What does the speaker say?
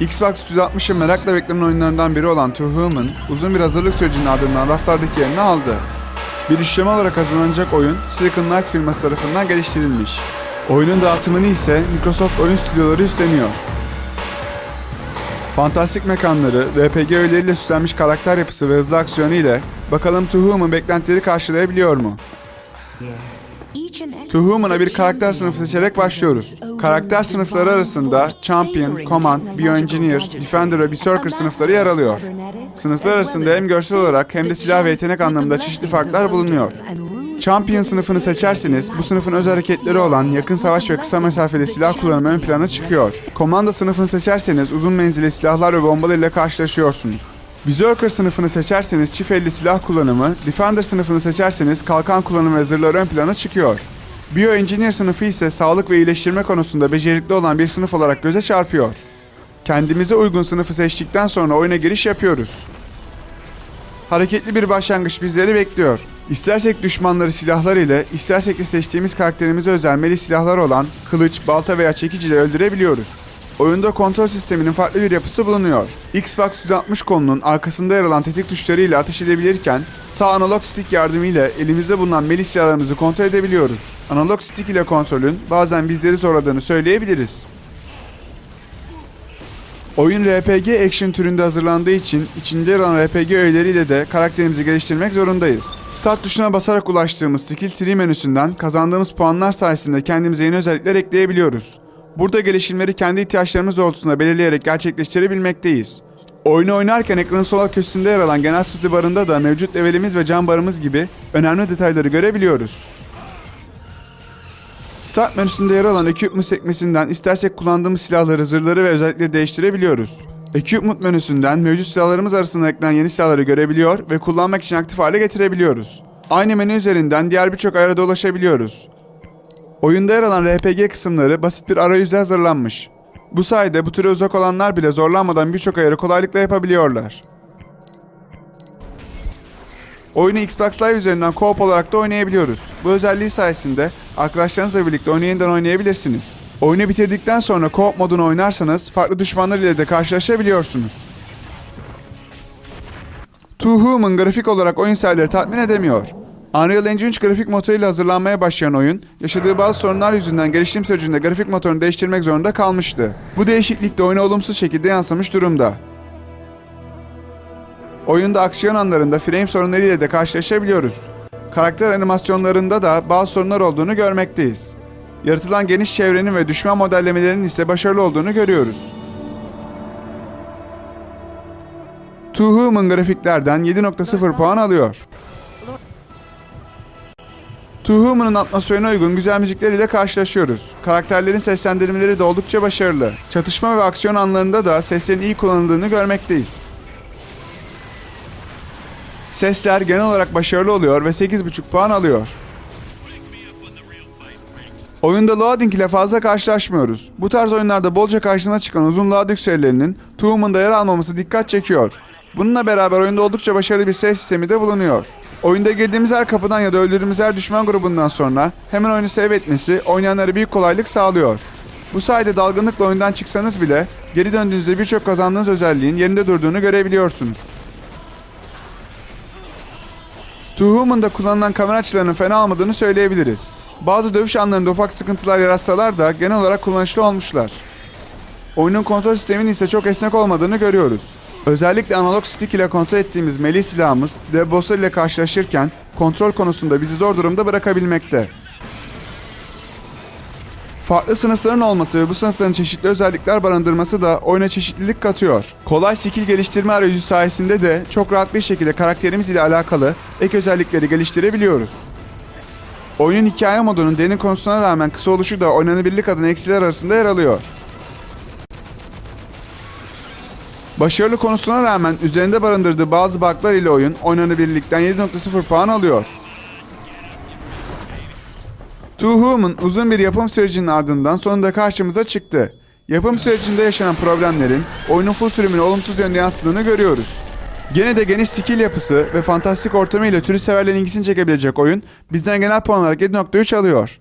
Xbox 360'ın merakla beklenen oyunlarından biri olan Two Human, uzun bir hazırlık sürecinin ardından raflardaki yerini aldı. Bir işleme olarak hazırlanacak oyun, Silicon Knight firması tarafından geliştirilmiş. Oyunun dağıtımını ise Microsoft oyun stüdyoları üstleniyor. Fantastik mekanları, RPG öğeleriyle süslenmiş karakter yapısı ve hızlı aksiyonu ile bakalım Two Human beklentileri karşılayabiliyor mu? To Human'a bir karakter sınıfı seçerek başlıyoruz. Karakter sınıfları arasında Champion, Command, Bioengineer, Defender ve Berserker sınıfları yer alıyor. Sınıflar arasında hem görsel olarak hem de silah ve yetenek anlamında çeşitli farklar bulunuyor. Champion sınıfını seçerseniz bu sınıfın öz hareketleri olan yakın savaş ve kısa mesafeli silah kullanımı ön plana çıkıyor. Komando sınıfını seçerseniz uzun menzilli silahlar ve bombalar ile karşılaşıyorsunuz. Berserker sınıfını seçerseniz çift elli silah kullanımı, Defender sınıfını seçerseniz kalkan kullanımı ve zırhlar ön plana çıkıyor. Bioengineer sınıfı ise sağlık ve iyileştirme konusunda becerikli olan bir sınıf olarak göze çarpıyor. Kendimize uygun sınıfı seçtikten sonra oyuna giriş yapıyoruz. Hareketli bir başlangıç bizleri bekliyor. İstersek düşmanları silahlar ile, istersek de seçtiğimiz karakterimize özel meli silahlar olan kılıç, balta veya çekiç ile öldürebiliyoruz. Oyunda kontrol sisteminin farklı bir yapısı bulunuyor. Xbox 160 kolunun arkasında yer alan tetik tuşlarıyla ateş edebilirken sağ analog stick yardımıyla elimizde bulunan meli silahlarımızı kontrol edebiliyoruz. Analog stick ile kontrolün bazen bizleri zorladığını söyleyebiliriz. Oyun RPG action türünde hazırlandığı için içinde yer alan RPG öğeleriyle de karakterimizi geliştirmek zorundayız. Start tuşuna basarak ulaştığımız skill tree menüsünden kazandığımız puanlar sayesinde kendimize yeni özellikler ekleyebiliyoruz. Burada gelişimleri kendi ihtiyaçlarımız doğrultusunda belirleyerek gerçekleştirebilmekteyiz. Oyunu oynarken ekranın sol köşesinde yer alan genel statü barında da mevcut levelimiz ve can barımız gibi önemli detayları görebiliyoruz. Start menüsünde yer alan Equipment sekmesinden istersek kullandığımız silahları, zırhları ve özellikleri değiştirebiliyoruz. Equipment menüsünden mevcut silahlarımız arasında eklenen yeni silahları görebiliyor ve kullanmak için aktif hale getirebiliyoruz. Aynı menü üzerinden diğer birçok ayara da ulaşabiliyoruz. Oyunda yer alan RPG kısımları basit bir arayüzle hazırlanmış. Bu sayede bu türe uzak olanlar bile zorlanmadan birçok ayarı kolaylıkla yapabiliyorlar. Oyunu Xbox Live üzerinden co-op olarak da oynayabiliyoruz. Bu özelliği sayesinde arkadaşlarınızla birlikte oyunu yeniden oynayabilirsiniz. Oyunu bitirdikten sonra co-op modunu oynarsanız farklı düşmanlar ile de karşılaşabiliyorsunuz. Two Human grafik olarak oyun severleri tatmin edemiyor. Unreal Engine 3 grafik motoruyla hazırlanmaya başlayan oyun, yaşadığı bazı sorunlar yüzünden gelişim sürecinde grafik motorunu değiştirmek zorunda kalmıştı. Bu değişiklik de oyuna olumsuz şekilde yansımış durumda. Oyunda aksiyon anlarında frame sorunlarıyla de karşılaşabiliyoruz. Karakter animasyonlarında da bazı sorunlar olduğunu görmekteyiz. Yaratılan geniş çevrenin ve düşman modellemelerinin ise başarılı olduğunu görüyoruz. Two Human grafiklerden 7.0 puan alıyor. Two Human'ın atmosferine uygun güzel müzikleriyle karşılaşıyoruz. Karakterlerin seslendirmeleri de oldukça başarılı. Çatışma ve aksiyon anlarında da seslerin iyi kullanıldığını görmekteyiz. Sesler genel olarak başarılı oluyor ve 8.5 puan alıyor. Oyunda loading ile fazla karşılaşmıyoruz. Bu tarz oyunlarda bolca karşına çıkan uzun loading sürelerinin Two Human'da yer almaması dikkat çekiyor. Bununla beraber oyunda oldukça başarılı bir save sistemi de bulunuyor. Oyunda girdiğimiz her kapıdan ya da öldürdüğümüz her düşman grubundan sonra hemen oyunu save etmesi oynayanlara büyük kolaylık sağlıyor. Bu sayede dalgınlıkla oyundan çıksanız bile geri döndüğünüzde birçok kazandığınız özelliğin yerinde durduğunu görebiliyorsunuz. Two Human'da kullanılan kamera açılarının fena olmadığını söyleyebiliriz. Bazı dövüş anlarında ufak sıkıntılar yaratsalar da genel olarak kullanışlı olmuşlar. Oyunun kontrol sisteminin ise çok esnek olmadığını görüyoruz. Özellikle analog stick ile kontrol ettiğimiz melee silahımız dev bosslar ile karşılaşırken kontrol konusunda bizi zor durumda bırakabilmekte. Farklı sınıfların olması ve bu sınıfların çeşitli özellikler barındırması da oyuna çeşitlilik katıyor. Kolay skill geliştirme arayüzü sayesinde de çok rahat bir şekilde karakterimiz ile alakalı ek özellikleri geliştirebiliyoruz. Oyunun hikaye modunun derin konusuna rağmen kısa oluşu da oynanabilirlik adına eksiler arasında yer alıyor. Başarılı konusuna rağmen üzerinde barındırdığı bazı bug'lar ile oyun oynanabilirlikten 7.0 puan alıyor. Two Human uzun bir yapım sürecinin ardından sonunda karşımıza çıktı. Yapım sürecinde yaşanan problemlerin oyunun full sürümüne olumsuz yönde yansıdığını görüyoruz. Gene de geniş skill yapısı ve fantastik ortamı ile türü severlerin ilgisini çekebilecek oyun bizden genel puan olarak 7.3 alıyor.